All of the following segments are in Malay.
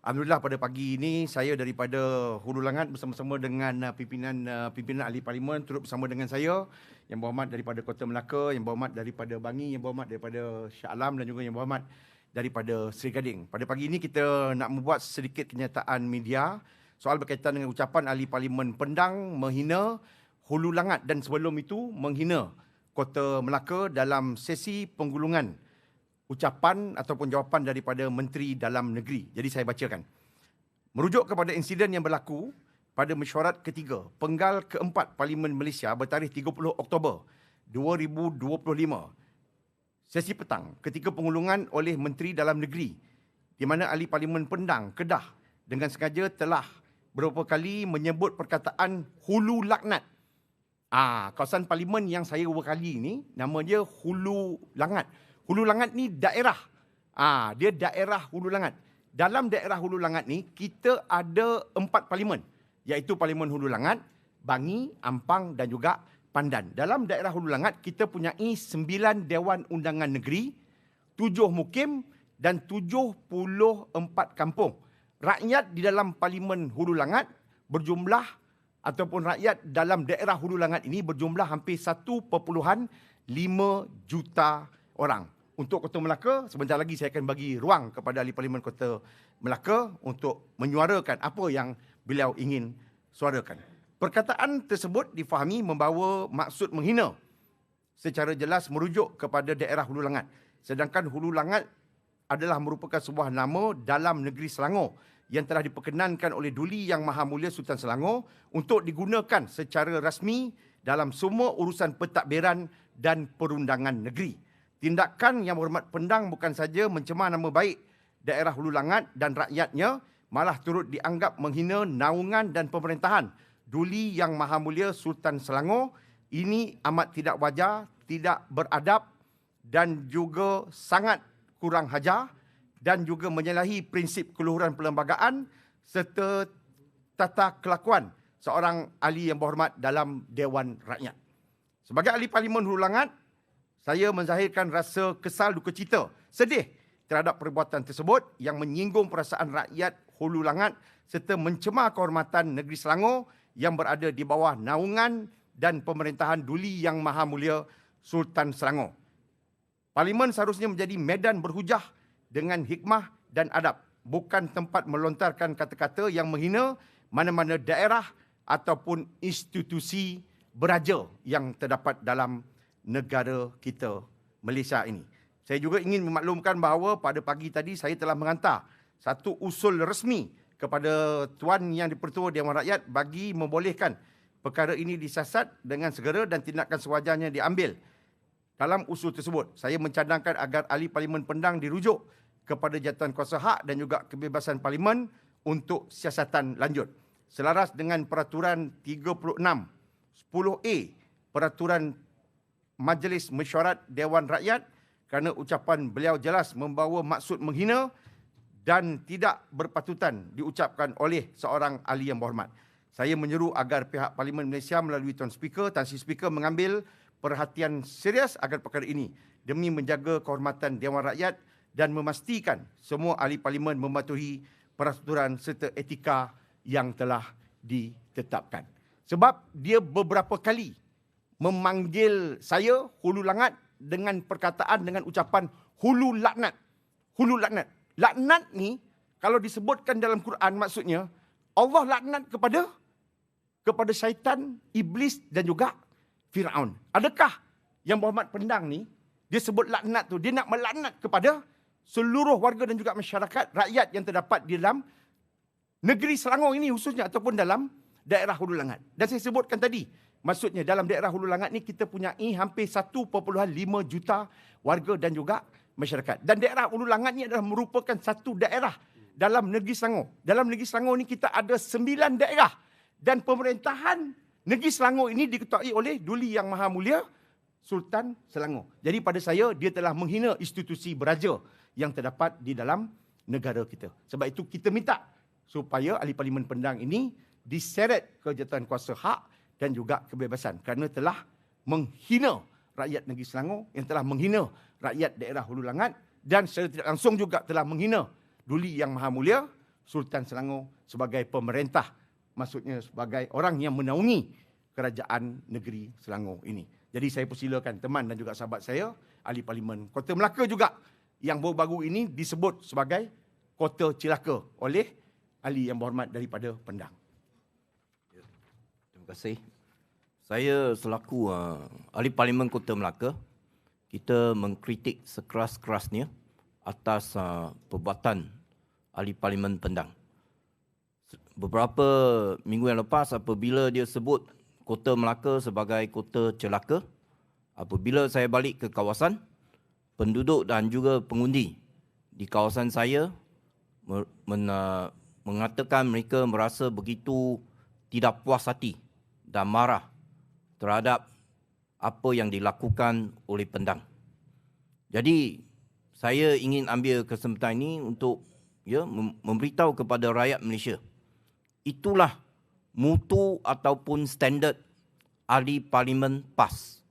Alhamdulillah pada pagi ini saya daripada Hulu Langat bersama-sama dengan uh, pimpinan uh, pimpinan ahli parlimen turut bersama dengan saya yang berhormat daripada Kota Melaka, yang berhormat daripada Bangi, yang berhormat daripada Shah Alam dan juga yang berhormat daripada Seri Gading. Pada pagi ini kita nak membuat sedikit kenyataan media soal berkaitan dengan ucapan ahli parlimen Pendang menghina Hulu Langat dan sebelum itu menghina Kota Melaka dalam sesi penggulungan ucapan ataupun jawapan daripada Menteri Dalam Negeri. Jadi saya bacakan. Merujuk kepada insiden yang berlaku pada mesyuarat ketiga, penggal keempat Parlimen Malaysia bertarikh 30 Oktober 2025. Sesi petang ketika pengulungan oleh Menteri Dalam Negeri di mana ahli Parlimen Pendang, Kedah dengan sengaja telah beberapa kali menyebut perkataan hulu laknat. Ah, kawasan parlimen yang saya beberapa kali ini nama dia Hulu Langat. Hulu Langat ni daerah. Ah, dia daerah Hulu Langat. Dalam daerah Hulu Langat ni kita ada empat parlimen iaitu Parlimen Hulu Langat, Bangi, Ampang dan juga Pandan. Dalam daerah Hulu Langat kita punya sembilan dewan undangan negeri, tujuh mukim dan tujuh puluh empat kampung. Rakyat di dalam Parlimen Hulu Langat berjumlah ataupun rakyat dalam daerah Hulu Langat ini berjumlah hampir 1.5 juta orang untuk Kota Melaka, sebentar lagi saya akan bagi ruang kepada ahli parlimen Kota Melaka untuk menyuarakan apa yang beliau ingin suarakan. Perkataan tersebut difahami membawa maksud menghina secara jelas merujuk kepada daerah Hulu Langat. Sedangkan Hulu Langat adalah merupakan sebuah nama dalam negeri Selangor yang telah diperkenankan oleh Duli Yang Maha Mulia Sultan Selangor untuk digunakan secara rasmi dalam semua urusan pentadbiran dan perundangan negeri. Tindakan yang berhormat pendang bukan saja mencemar nama baik daerah Hulu Langat dan rakyatnya, malah turut dianggap menghina naungan dan pemerintahan Duli Yang Maha Mulia Sultan Selangor. Ini amat tidak wajar, tidak beradab dan juga sangat kurang hajar dan juga menyalahi prinsip keluhuran perlembagaan serta tata kelakuan seorang ahli yang berhormat dalam Dewan Rakyat. Sebagai ahli Parlimen Hulu Langat, saya menzahirkan rasa kesal duka cita, sedih terhadap perbuatan tersebut yang menyinggung perasaan rakyat Hulu Langat serta mencemar kehormatan negeri Selangor yang berada di bawah naungan dan pemerintahan Duli Yang Maha Mulia Sultan Selangor. Parlimen seharusnya menjadi medan berhujah dengan hikmah dan adab, bukan tempat melontarkan kata-kata yang menghina mana-mana daerah ataupun institusi beraja yang terdapat dalam negara kita Malaysia ini. Saya juga ingin memaklumkan bahawa pada pagi tadi saya telah mengantar satu usul resmi kepada Tuan Yang Dipertua Dewan Rakyat bagi membolehkan perkara ini disiasat dengan segera dan tindakan sewajarnya diambil. Dalam usul tersebut, saya mencadangkan agar ahli parlimen pendang dirujuk kepada jatuhan kuasa hak dan juga kebebasan parlimen untuk siasatan lanjut. Selaras dengan peraturan 36 10A peraturan Majlis Mesyuarat Dewan Rakyat kerana ucapan beliau jelas membawa maksud menghina dan tidak berpatutan diucapkan oleh seorang ahli yang berhormat. Saya menyeru agar pihak Parlimen Malaysia melalui Tuan Speaker, Tan Sri Speaker mengambil perhatian serius agar perkara ini demi menjaga kehormatan Dewan Rakyat dan memastikan semua ahli parlimen mematuhi peraturan serta etika yang telah ditetapkan. Sebab dia beberapa kali memanggil saya hulu langat dengan perkataan dengan ucapan hulu laknat. Hulu laknat. Laknat ni kalau disebutkan dalam Quran maksudnya Allah laknat kepada kepada syaitan, iblis dan juga Firaun. Adakah yang Muhammad Pendang ni dia sebut laknat tu dia nak melaknat kepada seluruh warga dan juga masyarakat rakyat yang terdapat di dalam negeri Selangor ini khususnya ataupun dalam daerah Hulu Langat. Dan saya sebutkan tadi Maksudnya dalam daerah Hulu Langat ni kita punya hampir 1.5 juta warga dan juga masyarakat. Dan daerah Hulu Langat ni adalah merupakan satu daerah dalam negeri Selangor. Dalam negeri Selangor ni kita ada sembilan daerah. Dan pemerintahan negeri Selangor ini diketuai oleh Duli Yang Maha Mulia Sultan Selangor. Jadi pada saya dia telah menghina institusi beraja yang terdapat di dalam negara kita. Sebab itu kita minta supaya ahli parlimen pendang ini diseret ke jatuhan kuasa hak dan juga kebebasan kerana telah menghina rakyat negeri Selangor yang telah menghina rakyat daerah Hulu Langat dan secara tidak langsung juga telah menghina Duli Yang Maha Mulia Sultan Selangor sebagai pemerintah. Maksudnya sebagai orang yang menaungi kerajaan negeri Selangor ini. Jadi saya persilakan teman dan juga sahabat saya, ahli parlimen Kota Melaka juga yang baru-baru ini disebut sebagai Kota Celaka oleh ahli yang berhormat daripada Pendang. Kasih. Saya selaku uh, ahli parlimen Kota Melaka, kita mengkritik sekeras-kerasnya atas uh, perbuatan ahli parlimen Pendang. Beberapa minggu yang lepas apabila dia sebut Kota Melaka sebagai kota celaka, apabila saya balik ke kawasan, penduduk dan juga pengundi di kawasan saya men, mengatakan mereka merasa begitu tidak puas hati dan marah terhadap apa yang dilakukan oleh pendang. Jadi saya ingin ambil kesempatan ini untuk ya memberitahu kepada rakyat Malaysia. Itulah mutu ataupun standard ahli parlimen PAS.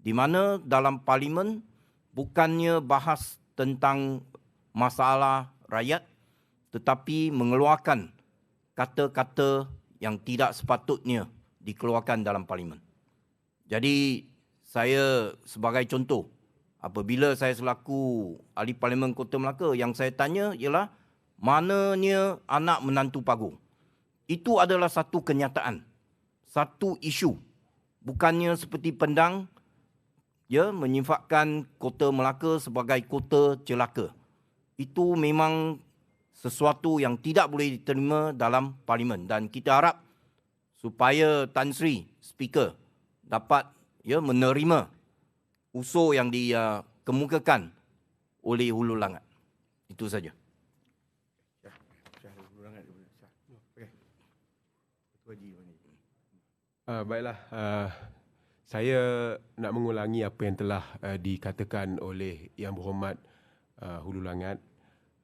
Di mana dalam parlimen bukannya bahas tentang masalah rakyat tetapi mengeluarkan kata-kata yang tidak sepatutnya dikeluarkan dalam parlimen. Jadi saya sebagai contoh, apabila saya selaku ahli parlimen Kota Melaka, yang saya tanya ialah mananya anak menantu pagu. Itu adalah satu kenyataan, satu isu. Bukannya seperti pendang ya menyifatkan Kota Melaka sebagai kota celaka. Itu memang sesuatu yang tidak boleh diterima dalam parlimen dan kita harap supaya Tan Sri speaker dapat ya menerima usul yang dikemukakan oleh Hulu Langat. Itu saja. Uh, baiklah, uh, saya nak mengulangi apa yang telah uh, dikatakan oleh Yang Berhormat uh, Hulu Langat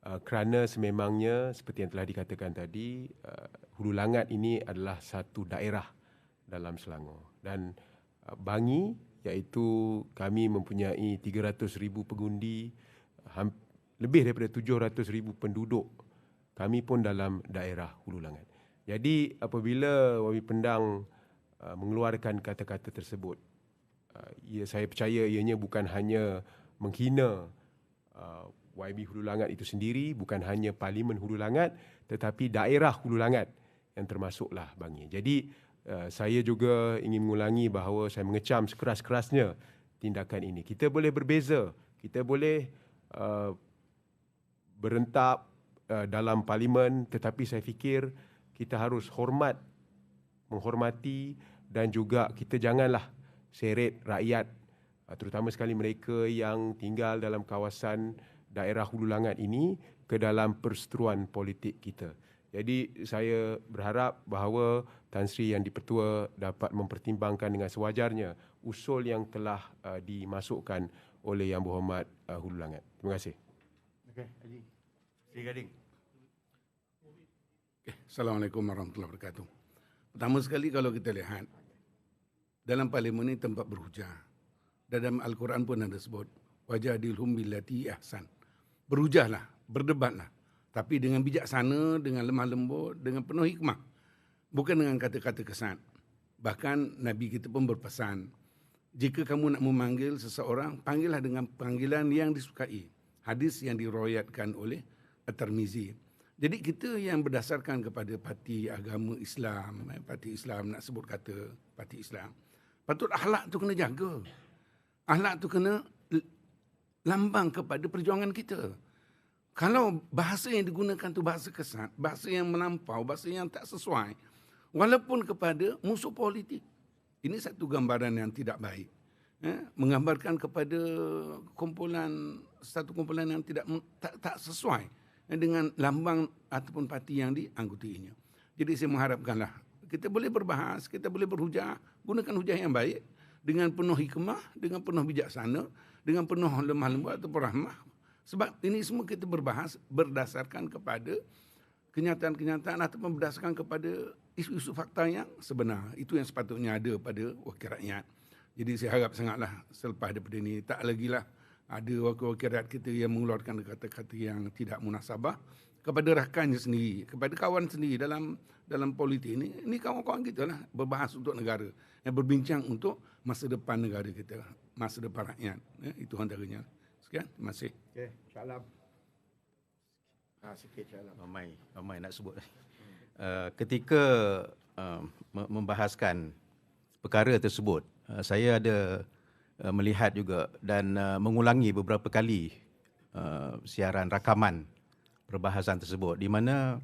uh, kerana sememangnya seperti yang telah dikatakan tadi uh, Hulu Langat ini adalah satu daerah dalam Selangor dan Bangi iaitu kami mempunyai 300,000 pengundi lebih daripada 700,000 penduduk kami pun dalam daerah Hulu Langat. Jadi apabila Wami Pendang uh, mengeluarkan kata-kata tersebut uh, ya saya percaya ianya bukan hanya menghina uh, YB Hulu Langat itu sendiri bukan hanya parlimen Hulu Langat tetapi daerah Hulu Langat yang termasuklah Bangi. Jadi Eh, saya juga ingin mengulangi bahawa saya mengecam sekeras-kerasnya tindakan ini. Kita boleh berbeza, kita boleh uh, berentak uh, dalam parlimen tetapi saya fikir kita harus hormat, menghormati dan juga kita janganlah seret rakyat uh, terutama sekali mereka yang tinggal dalam kawasan daerah Hulu Langat ini ke dalam perseteruan politik kita. Jadi saya berharap bahawa Tan Sri yang dipertua dapat mempertimbangkan dengan sewajarnya usul yang telah uh, dimasukkan oleh Yang Berhormat uh, Hulu Langat. Terima kasih. Okey, Haji. Sri Gading. Okay. Assalamualaikum warahmatullahi wabarakatuh. Pertama sekali kalau kita lihat dalam parlimen ini tempat berhujah. Dan dalam Al-Quran pun ada sebut wajadilhum billati ahsan. Berhujahlah, berdebatlah tapi dengan bijaksana, dengan lemah lembut, dengan penuh hikmah. Bukan dengan kata-kata kesan. Bahkan Nabi kita pun berpesan, jika kamu nak memanggil seseorang, panggillah dengan panggilan yang disukai. Hadis yang diroyatkan oleh At-Tirmizi. Jadi kita yang berdasarkan kepada parti agama Islam, eh, parti Islam nak sebut kata parti Islam, patut akhlak tu kena jaga. Akhlak tu kena lambang kepada perjuangan kita. Kalau bahasa yang digunakan tu bahasa kesat, bahasa yang melampau, bahasa yang tak sesuai, walaupun kepada musuh politik. Ini satu gambaran yang tidak baik. Eh, menggambarkan kepada kumpulan satu kumpulan yang tidak tak, tak sesuai dengan lambang ataupun parti yang dianggutinya. Jadi saya mengharapkanlah kita boleh berbahas, kita boleh berhujah, gunakan hujah yang baik dengan penuh hikmah, dengan penuh bijaksana, dengan penuh lemah lembut ataupun rahmah sebab ini semua kita berbahas berdasarkan kepada kenyataan-kenyataan ataupun berdasarkan kepada isu-isu fakta yang sebenar. Itu yang sepatutnya ada pada wakil rakyat. Jadi saya harap sangatlah selepas daripada ini tak lagi lah ada wakil-wakil rakyat kita yang mengeluarkan kata-kata yang tidak munasabah kepada rakannya sendiri, kepada kawan sendiri dalam dalam politik ini, ini kawan-kawan kita lah berbahas untuk negara, yang berbincang untuk masa depan negara kita, masa depan rakyat. Ya, itu antaranya. Sekian, terima kasih. Okey, salam. Ha, sikit salam. ramai ramai nak sebut. Uh, ketika uh, me- membahaskan perkara tersebut, uh, saya ada uh, melihat juga dan uh, mengulangi beberapa kali uh, siaran rakaman perbahasan tersebut di mana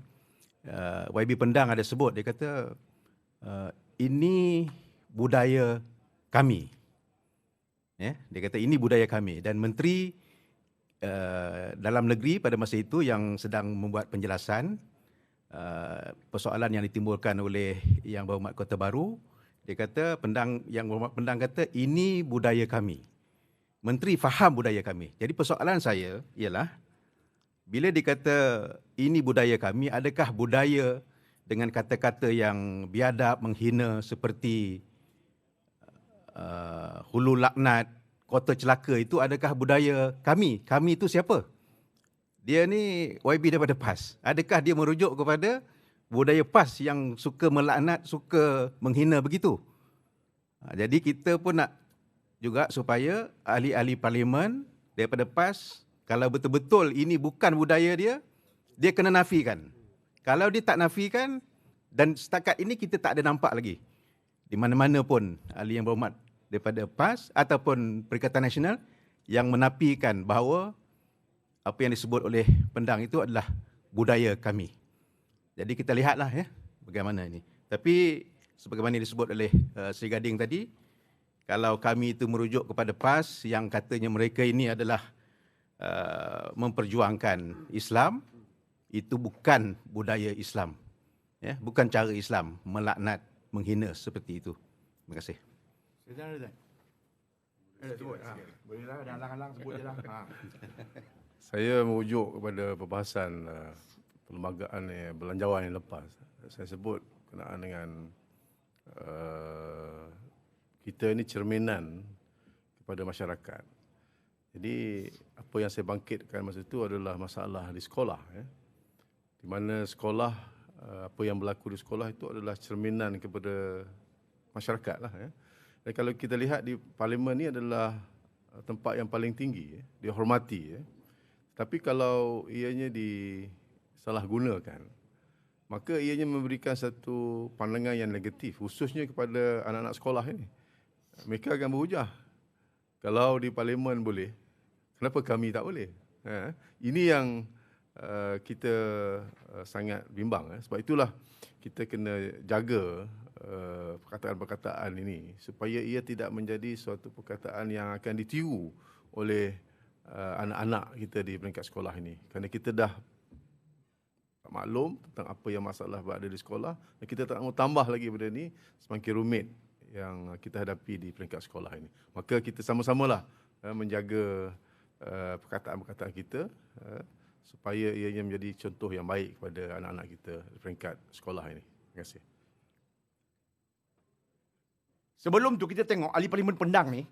uh, YB Pendang ada sebut dia kata uh, ini budaya kami. Ya, dia kata ini budaya kami dan menteri uh, dalam negeri pada masa itu yang sedang membuat penjelasan uh, persoalan yang ditimbulkan oleh yang berhormat Kota Baru dia kata pendang yang berhormat pendang kata ini budaya kami. Menteri faham budaya kami. Jadi persoalan saya ialah bila dikata ini budaya kami adakah budaya dengan kata-kata yang biadab menghina seperti uh, hulu laknat, kota celaka itu adakah budaya kami? Kami itu siapa? Dia ni YB daripada PAS. Adakah dia merujuk kepada budaya PAS yang suka melaknat, suka menghina begitu? Ha, jadi kita pun nak juga supaya ahli-ahli parlimen daripada PAS kalau betul-betul ini bukan budaya dia, dia kena nafikan. Kalau dia tak nafikan dan setakat ini kita tak ada nampak lagi di mana-mana pun ahli yang berhormat daripada PAS ataupun Perikatan Nasional yang menafikan bahawa apa yang disebut oleh pendang itu adalah budaya kami. Jadi kita lihatlah ya bagaimana ini. Tapi sebagaimana disebut oleh uh, Sri Gading tadi, kalau kami itu merujuk kepada PAS yang katanya mereka ini adalah uh, memperjuangkan Islam, itu bukan budaya Islam. Ya, bukan cara Islam melaknat, menghina seperti itu. Terima kasih. Sebut. Ha. Lah, dah halang-halang sebut je lah. Ha. Saya merujuk kepada perbahasan uh, perlembagaan eh, belanjawan yang lepas. Saya sebut kenaan dengan uh, kita ini cerminan kepada masyarakat. Jadi apa yang saya bangkitkan masa itu adalah masalah di sekolah. Ya. Di mana sekolah, uh, apa yang berlaku di sekolah itu adalah cerminan kepada masyarakat lah. Ya. Dan kalau kita lihat di parlimen ini adalah uh, tempat yang paling tinggi, ya, dihormati. Ya. Tapi kalau ianya disalahgunakan, maka ianya memberikan satu pandangan yang negatif, khususnya kepada anak-anak sekolah ini. Mereka akan berhujah. Kalau di parlimen boleh, kenapa kami tak boleh? Ha? Ini yang uh, kita uh, sangat bimbang. Eh? Sebab itulah kita kena jaga uh, perkataan-perkataan ini supaya ia tidak menjadi suatu perkataan yang akan ditiru oleh uh, anak-anak kita di peringkat sekolah ini. Kerana kita dah maklum tentang apa yang masalah berada di sekolah dan kita tak mau tambah lagi benda ni semakin rumit yang kita hadapi di peringkat sekolah ini. Maka kita sama-samalah uh, menjaga uh, perkataan-perkataan kita uh, supaya ianya menjadi contoh yang baik kepada anak-anak kita di peringkat sekolah ini. Terima kasih. Sebelum tu kita tengok ahli parlimen pendang ni,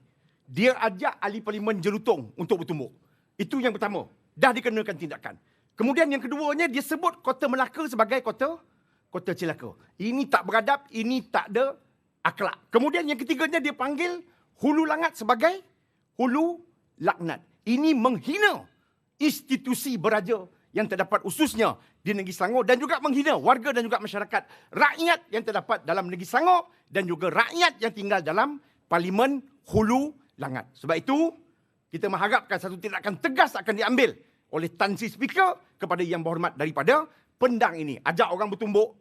dia ajak ahli parlimen jelutong untuk bertumbuk. Itu yang pertama. Dah dikenakan tindakan. Kemudian yang keduanya dia sebut kota Melaka sebagai kota kota celaka. Ini tak beradab, ini tak ada akhlak. Kemudian yang ketiganya dia panggil hulu langat sebagai hulu laknat. Ini menghina institusi beraja yang terdapat khususnya di Negeri Selangor dan juga menghina warga dan juga masyarakat rakyat yang terdapat dalam Negeri Selangor dan juga rakyat yang tinggal dalam Parlimen Hulu Langat. Sebab itu, kita mengharapkan satu tindakan tegas akan diambil oleh Tan Sri Speaker kepada yang berhormat daripada pendang ini. Ajak orang bertumbuk,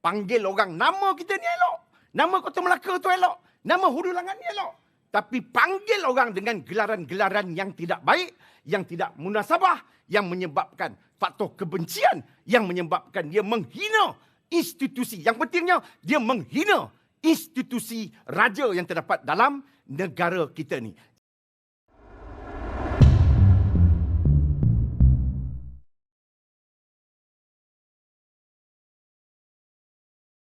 panggil orang nama kita ni elok. Nama Kota Melaka tu elok. Nama Hulu Langat ni elok. Tapi panggil orang dengan gelaran-gelaran yang tidak baik, yang tidak munasabah, yang menyebabkan faktor kebencian, yang menyebabkan dia menghina institusi. Yang pentingnya, dia menghina institusi raja yang terdapat dalam negara kita ni.